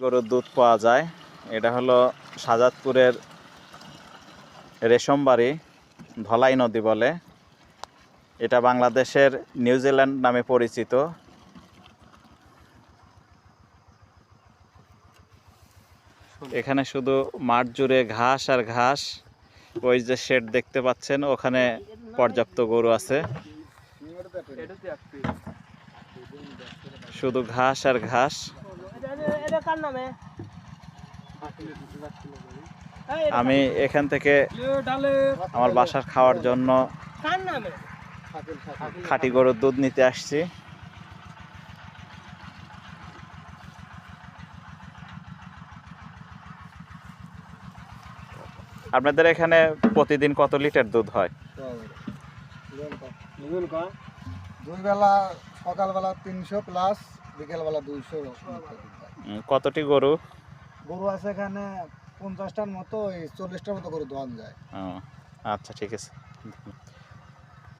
গরুর দুধ পাওয়া যায়। এটা হলো সাজাদপুরের রেশমবাড়ি, ধলাই নদী বলে। এটা বাংলাদেশের নিউজিল্যান্ড নামে পরিচিত। এখানে শুধু মাঠ জুড়ে ঘাস আর ঘাস, ওই যে শেড দেখতে পাচ্ছেন, ওখানে পর্যাপ্ত গরু আছে। শুধু ঘাস আর ঘাস। এটা কার নামে? আমি এখান থেকে আমার বাসার খাওয়ার জন্য কার নামে? খাঁটি গরুর দুধ নিতে আসছি। আপনাদের এখানে প্রতিদিন কত লিটার দুধ হয়? দুই বেলা সকালবেলা তিনশো প্লাস বিকেলবেলা দুইশো কতটি গরু? গরু আছে এখানে পঞ্চাশটার মতো এই চল্লিশটার মতো গরু দোয়ান যায়। আচ্ছা ঠিক আছে।